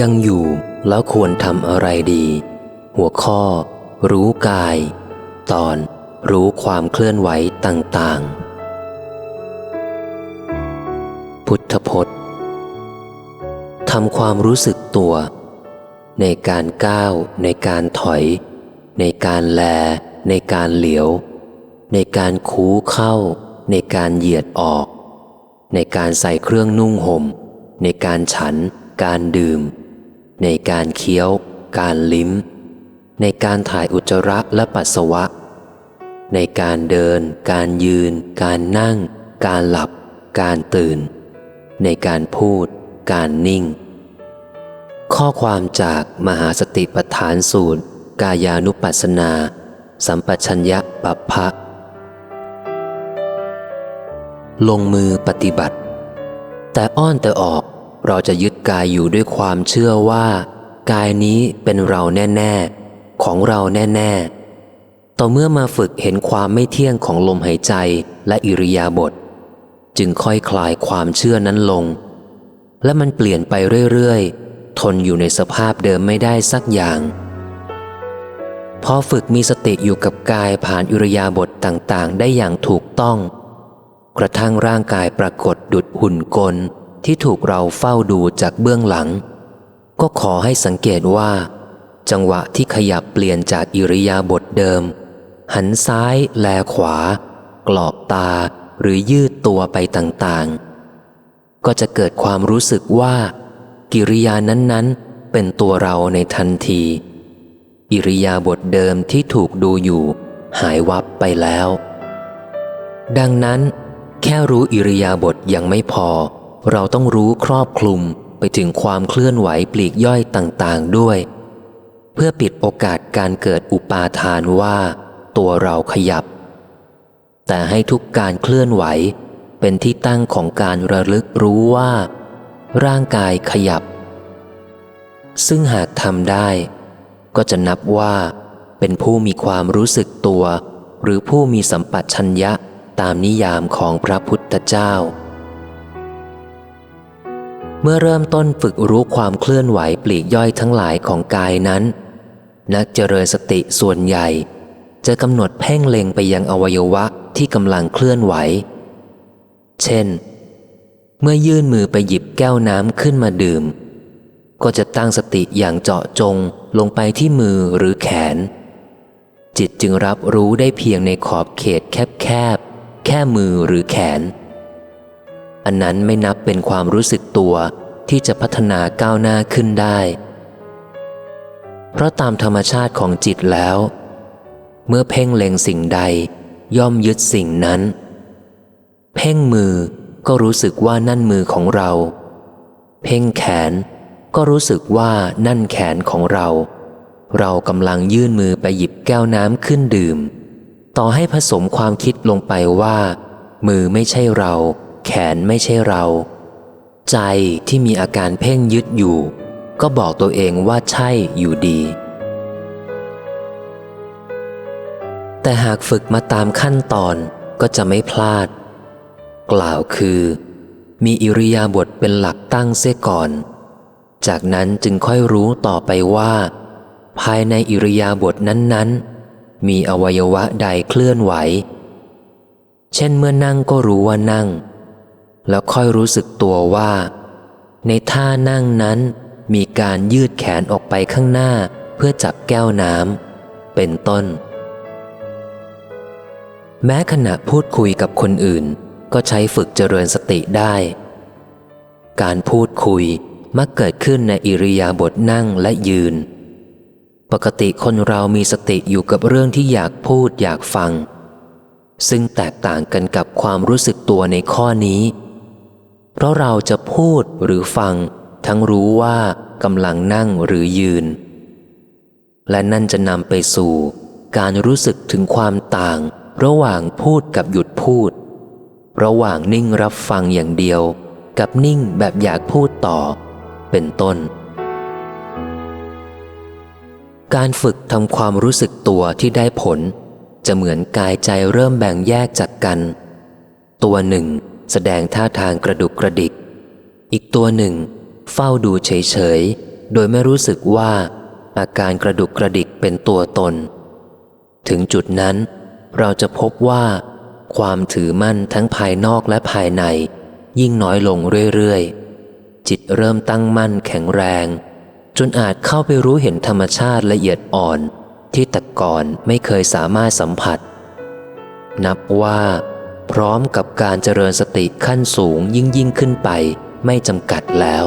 ยังอยู่แล้วควรทำอะไรดี หัวข้อ รู้กาย ตอน รู้ความเคลื่อนไหวต่างๆ พุทธพจน์ทำความรู้สึกตัว ในการก้าว ในการถอย ในการแล ในการเหลียว ในการคูเข้า ในการเหยียดออก ในการใส่เครื่องนุ่งหม่ม ในการฉัน การดื่ม ในการเคี้ยว การลิ้ม ในการถ่ายอุจจาระและปัสสาวะ ในการเดิน การยืน การนั่ง การหลับ การตื่น ในการพูด การนิ่ง ข้อความจากมหาสติปัฏฐานสูตร กายานุปัสสนา สัมปชัญญะปัปพะลงมือปฏิบัติ แต่อ้อนแต่ออกเราจะยึด กายอยู่ด้วยความเชื่อว่า กายนี้เป็นเราแน่ ๆ ของเราแน่ๆ ต่อเมื่อมาฝึกเห็นความไม่เที่ยงของลมหายใจและอิริยาบถจึงค่อยคลายความเชื่อนั้นลง และมันเปลี่ยนไปเรื่อยๆ ทนอยู่ในสภาพเดิมไม่ได้สักอย่าง พอฝึกมีสติอยู่กับกายผ่านอิริยาบถต่างๆ ได้อย่างถูกต้อง กระทั่งร่างกายปรากฏดุดหุ่นกล ที่ถูกเราเฝ้าดูจากเบื้องหลัง ก็ขอให้สังเกตว่า จังหวะที่ขยับเปลี่ยนจากอิริยาบถเดิม หันซ้ายแลขวา กรอบตาหรือยืดตัวไปต่างๆ ก็จะเกิดความรู้สึกว่า กิริยานั้นๆ เป็นตัวเราในทันที อิริยาบถเดิมที่ถูกดูอยู่ หายวับไปแล้ว ดังนั้น แค่รู้อิริยาบถยังไม่พอ เราต้องรู้ครอบคลุมไปถึงความเคลื่อนไหวปลีกย่อยต่างๆด้วย เพื่อปิดโอกาสการเกิดอุปาทานว่า ตัวเราขยับ แต่ให้ทุกการเคลื่อนไหวเป็นที่ตั้งของการระลึกรู้ว่า ร่างกายขยับ ซึ่งหากทำได้ ก็จะนับว่าเป็นผู้มีความรู้สึกตัว หรือผู้มีสัมปัชัญญะตามนิยามของพระพุทธเจ้า เมื่อเริ่มต้นฝึกรู้ความเคลื่อนไหวปลีกย่อยทั้งหลายของกายนั้น นักเจริญสติส่วนใหญ่ จะกำหนดเพ่งเล็งไปยังอวัยวะที่กำลังเคลื่อนไหว เช่น เมื่อยื่นมือไปหยิบแก้วน้ำขึ้นมาดื่ม ก็จะตั้งสติอย่างเจาะจงลงไปที่มือหรือแขน จิตจึงรับรู้ได้เพียงในขอบเขตแคบๆแค่มือหรือแขน อันนั้นไม่นับเป็นความรู้สึกตัวที่จะพัฒนาก้าวหน้าขึ้นได้ เพราะตามธรรมชาติของจิตแล้ว เมื่อเพ่งเล็งสิ่งใด ย่อมยึดสิ่งนั้น เพ่งมือก็รู้สึกว่านั่นมือของเรา เพ่งแขนก็รู้สึกว่านั่นแขนของเรา เรากำลังยื่นมือไปหยิบแก้วน้ำขึ้นดื่ม ต่อให้ผสมความคิดลงไปว่า มือไม่ใช่เรา แขนไม่ใช่เรา ใจที่มีอาการเพ่งยึดอยู่ ก็บอกตัวเองว่าใช่อยู่ดี แต่หากฝึกมาตามขั้นตอนก็จะไม่พลาด กล่าวคือ มีอิริยาบถเป็นหลักตั้งเสียก่อน จากนั้นจึงค่อยรู้ต่อไปว่า ภายในอิริยาบถนั้นๆ มีอวัยวะใดเคลื่อนไหว เช่นเมื่อนั่งก็รู้ว่านั่ง แล้วค่อยรู้สึกตัวว่า ในท่านั่งนั้นมีการยืดแขนออกไปข้างหน้าเพื่อจับแก้วน้ำเป็นต้น แม้ขณะพูดคุยกับคนอื่น ก็ใช้ฝึกเจริญสติได้ การพูดคุยมักเกิดขึ้นในอิริยาบถนั่งและยืน ปกติคนเรามีสติอยู่กับเรื่องที่อยากพูดอยากฟัง ซึ่งแตกต่างกันกับความรู้สึกตัวในข้อนี้ เพราะเราจะพูดหรือฟัง ทั้งรู้ว่ากำลังนั่งหรือยืน และนั่นจะนำไปสู่ การรู้สึกถึงความต่าง ระหว่างพูดกับหยุดพูด ระหว่างนิ่งรับฟังอย่างเดียว กับนิ่งแบบอยากพูดต่อ เป็นต้น การฝึกทำความรู้สึกตัวที่ได้ผล จะเหมือนกายใจเริ่มแบ่งแยกจากกัน ตัวหนึ่ง แสดงท่าทางกระดุกกระดิก อีกตัวหนึ่ง เฝ้าดูเฉยๆ โดยไม่รู้สึกว่า อาการกระดุกกระดิกเป็นตัวตน ถึงจุดนั้น เราจะพบว่า ความถือมั่นทั้งภายนอกและภายใน ยิ่งน้อยลงเรื่อยๆ จิตเริ่มตั้งมั่นแข็งแรง จนอาจเข้าไปรู้เห็นธรรมชาติละเอียดอ่อน ที่แต่ก่อนไม่เคยสามารถสัมผัส นับว่า พร้อมกับการเจริญสติขั้นสูงยิ่งยิ่งขึ้นไป ไม่จำกัดแล้ว